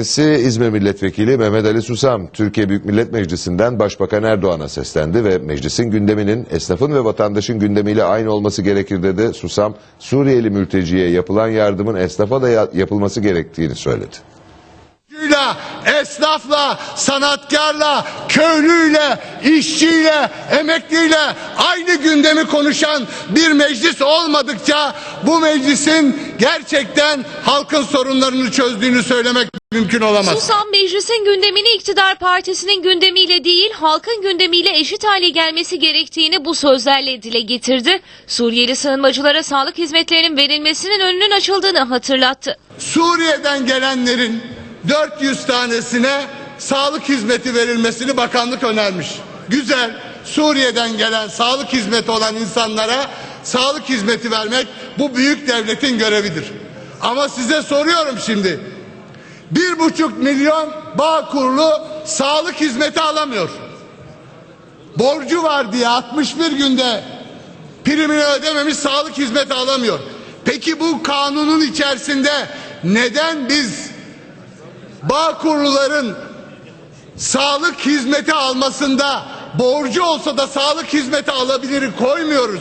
İzmir Milletvekili Mehmet Ali Susam, Türkiye Büyük Millet Meclisi'nden Başbakan Erdoğan'a seslendi ve meclisin gündeminin esnafın ve vatandaşın gündemiyle aynı olması gerekir dedi. Susam, Suriyeli mülteciye yapılan yardımın esnafa da ya- yapılması gerektiğini söyledi. Esnafla, sanatkarla, köylüyle, işçiyle, emekliyle aynı gündemi konuşan bir meclis olmadıkça bu meclisin gerçekten halkın sorunlarını çözdüğünü söylemek mümkün olamaz. Susam meclisin gündemini iktidar partisinin gündemiyle değil halkın gündemiyle eşit hale gelmesi gerektiğini bu sözlerle dile getirdi. Suriyeli sığınmacılara sağlık hizmetlerinin verilmesinin önünün açıldığını hatırlattı. Suriye'den gelenlerin 400 tanesine sağlık hizmeti verilmesini bakanlık önermiş. Güzel. Suriye'den gelen sağlık hizmeti olan insanlara sağlık hizmeti vermek bu büyük devletin görevidir. Ama size soruyorum şimdi. Bir buçuk milyon bağ kurulu sağlık hizmeti alamıyor. Borcu var diye 61 günde primini ödememiş sağlık hizmeti alamıyor. Peki bu kanunun içerisinde neden biz bağ kuruluların sağlık hizmeti almasında borcu olsa da sağlık hizmeti alabilir koymuyoruz?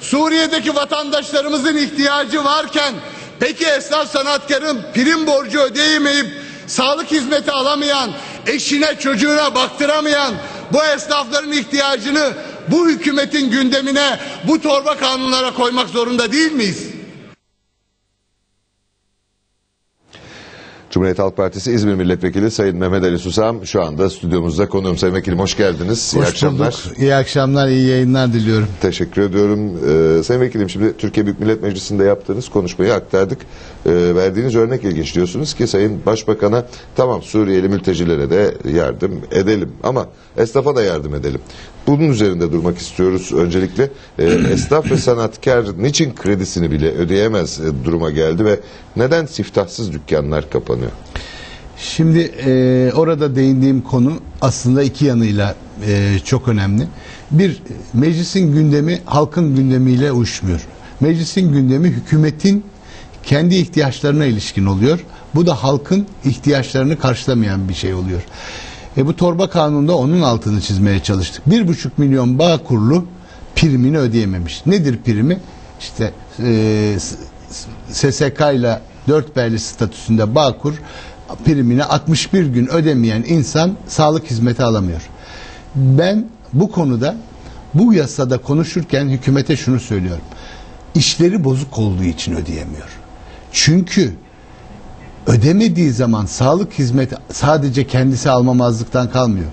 Suriye'deki vatandaşlarımızın ihtiyacı varken peki esnaf sanatkarın prim borcu ödeyemeyip sağlık hizmeti alamayan, eşine çocuğuna baktıramayan bu esnafların ihtiyacını bu hükümetin gündemine bu torba kanunlara koymak zorunda değil miyiz? Cumhuriyet Halk Partisi İzmir Milletvekili Sayın Mehmet Ali Susam şu anda stüdyomuzda konuğum. Sayın Vekilim hoş geldiniz. İyi Hoş akşamlar. bulduk. İyi akşamlar, iyi yayınlar diliyorum. Teşekkür ediyorum. Ee, Sayın Vekilim şimdi Türkiye Büyük Millet Meclisi'nde yaptığınız konuşmayı aktardık. Ee, verdiğiniz örnek ilginç diyorsunuz ki Sayın Başbakan'a tamam Suriyeli mültecilere de yardım edelim ama esnafa da yardım edelim. Bunun üzerinde durmak istiyoruz öncelikle. Ee, esnaf ve sanatkar niçin kredisini bile ödeyemez e, duruma geldi ve neden siftahsız dükkanlar kapanıyor? Şimdi e, orada değindiğim konu aslında iki yanıyla e, çok önemli. Bir, meclisin gündemi halkın gündemiyle uyuşmuyor. Meclisin gündemi hükümetin kendi ihtiyaçlarına ilişkin oluyor. Bu da halkın ihtiyaçlarını karşılamayan bir şey oluyor. E, bu torba kanunda onun altını çizmeye çalıştık. Bir buçuk milyon bağ kurulu primini ödeyememiş. Nedir primi? İşte e, SSK ile dört belli statüsünde Bağkur primini 61 gün ödemeyen insan sağlık hizmeti alamıyor. Ben bu konuda bu yasada konuşurken hükümete şunu söylüyorum. İşleri bozuk olduğu için ödeyemiyor. Çünkü ödemediği zaman sağlık hizmeti sadece kendisi almamazlıktan kalmıyor.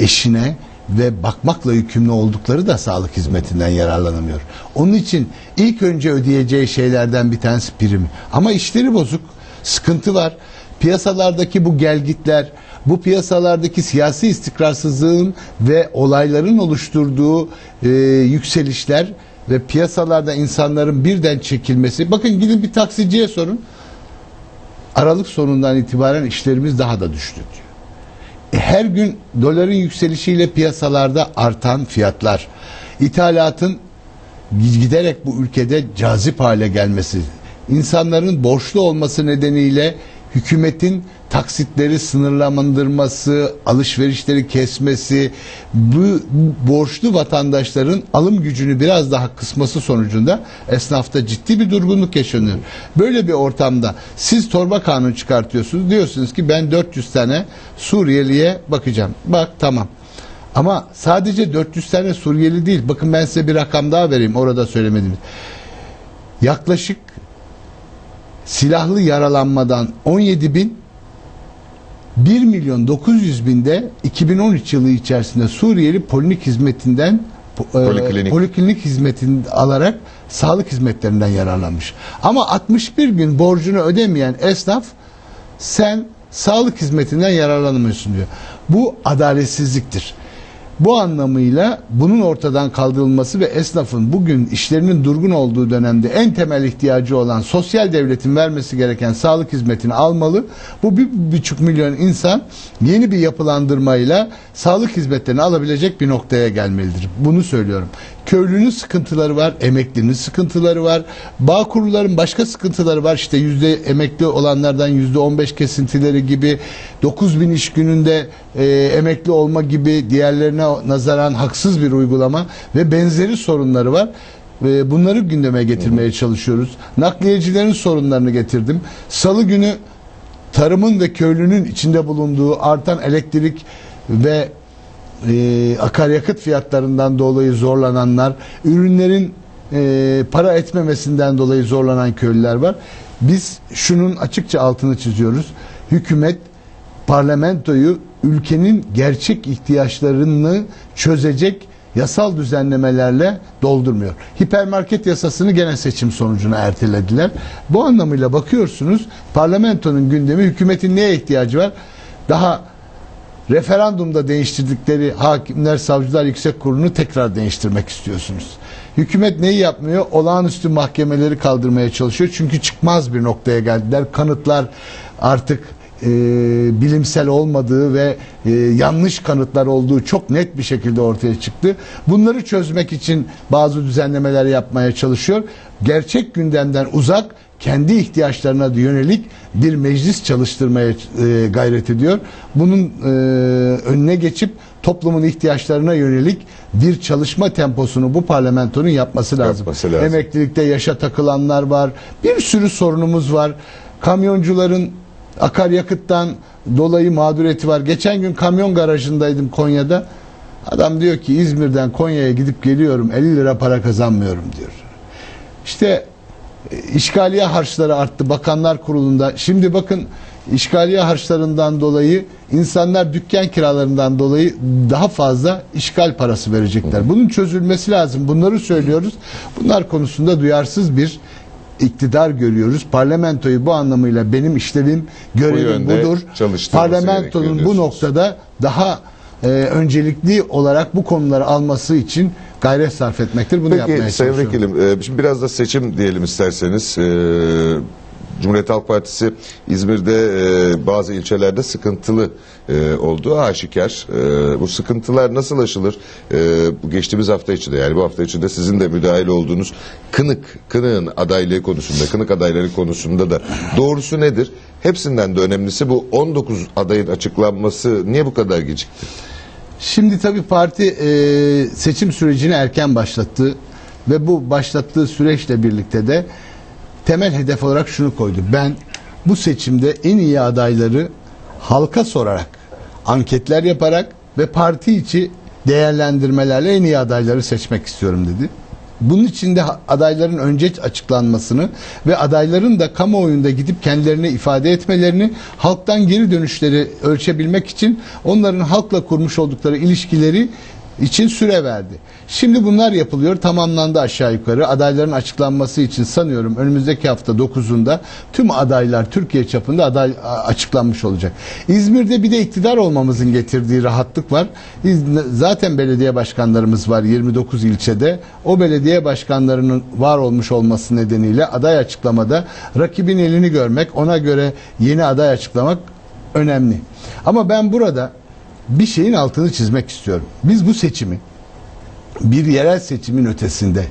Eşine ve bakmakla yükümlü oldukları da sağlık hizmetinden yararlanamıyor. Onun için ilk önce ödeyeceği şeylerden bir tanesi prim. Ama işleri bozuk, sıkıntı var. Piyasalardaki bu gelgitler, bu piyasalardaki siyasi istikrarsızlığın ve olayların oluşturduğu e, yükselişler ve piyasalarda insanların birden çekilmesi. Bakın gidin bir taksiciye sorun. Aralık sonundan itibaren işlerimiz daha da düştü diyor. E, her gün doların yükselişiyle piyasalarda artan fiyatlar, ithalatın giderek bu ülkede cazip hale gelmesi, insanların borçlu olması nedeniyle hükümetin taksitleri sınırlandırması, alışverişleri kesmesi, bu borçlu vatandaşların alım gücünü biraz daha kısması sonucunda esnafta ciddi bir durgunluk yaşanıyor. Böyle bir ortamda siz torba kanun çıkartıyorsunuz. Diyorsunuz ki ben 400 tane Suriyeliye bakacağım. Bak tamam. Ama sadece 400 tane Suriyeli değil. Bakın ben size bir rakam daha vereyim. Orada söylemediğimiz. Yaklaşık silahlı yaralanmadan 17 bin 1 milyon 900 binde 2013 yılı içerisinde Suriyeli poliklinik hizmetinden e, Poliklinik. poliklinik hizmetini alarak sağlık hizmetlerinden yararlanmış. Ama 61 gün borcunu ödemeyen esnaf sen sağlık hizmetinden yararlanamıyorsun diyor. Bu adaletsizliktir. Bu anlamıyla bunun ortadan kaldırılması ve esnafın bugün işlerinin durgun olduğu dönemde en temel ihtiyacı olan sosyal devletin vermesi gereken sağlık hizmetini almalı. Bu bir buçuk milyon insan yeni bir yapılandırmayla sağlık hizmetlerini alabilecek bir noktaya gelmelidir. Bunu söylüyorum. Köylünün sıkıntıları var, emeklinin sıkıntıları var, bağ kurulların başka sıkıntıları var. İşte yüzde emekli olanlardan yüzde on beş kesintileri gibi, 9 bin iş gününde e, emekli olma gibi diğerlerine nazaran haksız bir uygulama ve benzeri sorunları var. Ve bunları gündeme getirmeye çalışıyoruz. Nakliyecilerin sorunlarını getirdim. Salı günü tarımın ve köylünün içinde bulunduğu artan elektrik ve e, akaryakıt fiyatlarından dolayı zorlananlar, ürünlerin e, para etmemesinden dolayı zorlanan köylüler var. Biz şunun açıkça altını çiziyoruz. Hükümet parlamentoyu ülkenin gerçek ihtiyaçlarını çözecek yasal düzenlemelerle doldurmuyor. Hipermarket yasasını gene seçim sonucuna ertelediler. Bu anlamıyla bakıyorsunuz parlamentonun gündemi hükümetin neye ihtiyacı var? Daha referandumda değiştirdikleri hakimler, savcılar yüksek kurulunu tekrar değiştirmek istiyorsunuz. Hükümet neyi yapmıyor? Olağanüstü mahkemeleri kaldırmaya çalışıyor. Çünkü çıkmaz bir noktaya geldiler. Kanıtlar artık e, bilimsel olmadığı ve e, yanlış kanıtlar olduğu çok net bir şekilde ortaya çıktı. Bunları çözmek için bazı düzenlemeler yapmaya çalışıyor. Gerçek gündemden uzak kendi ihtiyaçlarına yönelik bir meclis çalıştırmaya e, gayret ediyor. Bunun e, önüne geçip toplumun ihtiyaçlarına yönelik bir çalışma temposunu bu parlamentonun yapması lazım. Yapması lazım. Emeklilikte yaşa takılanlar var. Bir sürü sorunumuz var. Kamyoncuların akaryakıttan dolayı mağduriyeti var. Geçen gün kamyon garajındaydım Konya'da. Adam diyor ki İzmir'den Konya'ya gidip geliyorum 50 lira para kazanmıyorum diyor. İşte işgaliye harçları arttı Bakanlar Kurulu'nda. Şimdi bakın işgaliye harçlarından dolayı insanlar dükkan kiralarından dolayı daha fazla işgal parası verecekler. Bunun çözülmesi lazım. Bunları söylüyoruz. Bunlar konusunda duyarsız bir iktidar görüyoruz. Parlamentoyu bu anlamıyla benim işlevim, görevim yönde budur. Parlamentonun bu noktada daha e, öncelikli olarak bu konuları alması için gayret sarf etmektir. Bunu yapmaya Peki Sayın çalışıyorum. Vekilim, e, şimdi biraz da seçim diyelim isterseniz. E, Cumhuriyet Halk Partisi İzmir'de e, bazı ilçelerde sıkıntılı e, olduğu aşikar. E, bu sıkıntılar nasıl aşılır? E, bu geçtiğimiz hafta içinde yani bu hafta içinde sizin de müdahil olduğunuz Kınık, Kınık'ın adaylığı konusunda, Kınık adayları konusunda da doğrusu nedir? Hepsinden de önemlisi bu 19 adayın açıklanması niye bu kadar gecikti? Şimdi tabii parti e, seçim sürecini erken başlattı ve bu başlattığı süreçle birlikte de temel hedef olarak şunu koydu. Ben bu seçimde en iyi adayları halka sorarak, anketler yaparak ve parti içi değerlendirmelerle en iyi adayları seçmek istiyorum dedi. Bunun için de adayların önce açıklanmasını ve adayların da kamuoyunda gidip kendilerini ifade etmelerini, halktan geri dönüşleri ölçebilmek için onların halkla kurmuş oldukları ilişkileri için süre verdi. Şimdi bunlar yapılıyor, tamamlandı aşağı yukarı. Adayların açıklanması için sanıyorum önümüzdeki hafta 9'unda tüm adaylar Türkiye çapında aday açıklanmış olacak. İzmir'de bir de iktidar olmamızın getirdiği rahatlık var. Zaten belediye başkanlarımız var 29 ilçede. O belediye başkanlarının var olmuş olması nedeniyle aday açıklamada rakibin elini görmek, ona göre yeni aday açıklamak önemli. Ama ben burada bir şeyin altını çizmek istiyorum. Biz bu seçimi bir yerel seçimin ötesinde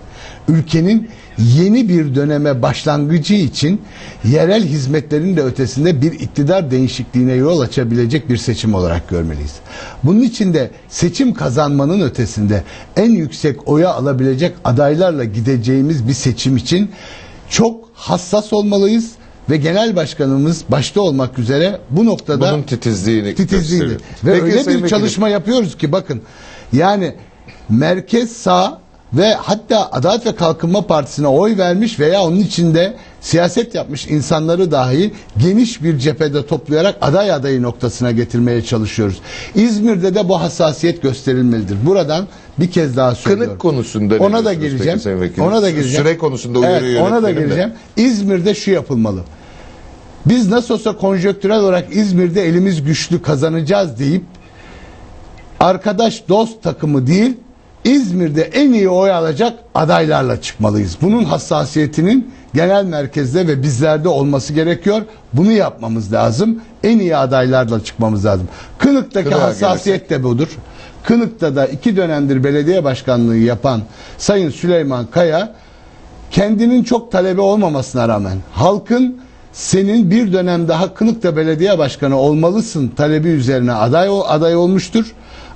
ülkenin yeni bir döneme başlangıcı için yerel hizmetlerin de ötesinde bir iktidar değişikliğine yol açabilecek bir seçim olarak görmeliyiz. Bunun için de seçim kazanmanın ötesinde en yüksek oya alabilecek adaylarla gideceğimiz bir seçim için çok hassas olmalıyız ve genel başkanımız başta olmak üzere bu noktada Bunun titizliğini titizliğini. gösteriyor. Ve Peki öyle bir çalışma yapıyoruz ki bakın yani merkez sağ ve hatta Adalet ve Kalkınma Partisi'ne oy vermiş veya onun içinde siyaset yapmış insanları dahi geniş bir cephede toplayarak aday adayı noktasına getirmeye çalışıyoruz. İzmir'de de bu hassasiyet gösterilmelidir. Buradan bir kez daha söylüyorum. Kınık konusunda ona da peki gireceğim. Vekilim? Ona da gireceğim. Süre konusunda uyarı evet, ona da yönetmenim de. gireceğim. İzmir'de şu yapılmalı. Biz nasıl olsa konjonktürel olarak İzmir'de elimiz güçlü kazanacağız deyip arkadaş dost takımı değil İzmir'de en iyi oy alacak adaylarla çıkmalıyız. Bunun hassasiyetinin genel merkezde ve bizlerde olması gerekiyor. Bunu yapmamız lazım. En iyi adaylarla çıkmamız lazım. Kınık'taki Kınık'a hassasiyet de budur. Kınık'ta da iki dönemdir belediye başkanlığı yapan Sayın Süleyman Kaya kendinin çok talebi olmamasına rağmen halkın senin bir dönem daha Kınık'ta belediye başkanı olmalısın talebi üzerine aday aday olmuştur.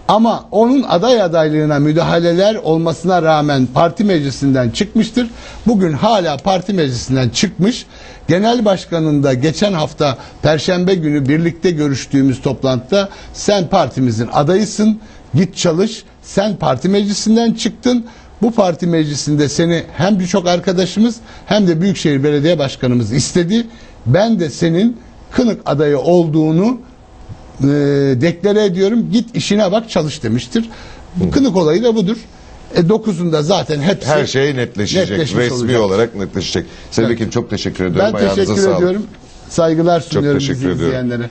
Ama onun aday adaylığına müdahaleler olmasına rağmen parti meclisinden çıkmıştır. Bugün hala parti meclisinden çıkmış. Genel başkanın da geçen hafta perşembe günü birlikte görüştüğümüz toplantıda sen partimizin adayısın. Git çalış. Sen parti meclisinden çıktın. Bu parti meclisinde seni hem birçok arkadaşımız hem de Büyükşehir Belediye Başkanımız istedi. Ben de senin Kınık adayı olduğunu e, deklare ediyorum. Git işine bak çalış demiştir. Bu Kınık olayı da budur. E, 9'unda zaten hepsi Her şey netleşecek. resmi olacak. olarak netleşecek. Sayın Evet. Çok teşekkür ediyorum. Ben Ayağınıza teşekkür sağlık. ediyorum. Saygılar sunuyorum teşekkür bizi ediyorum. izleyenlere.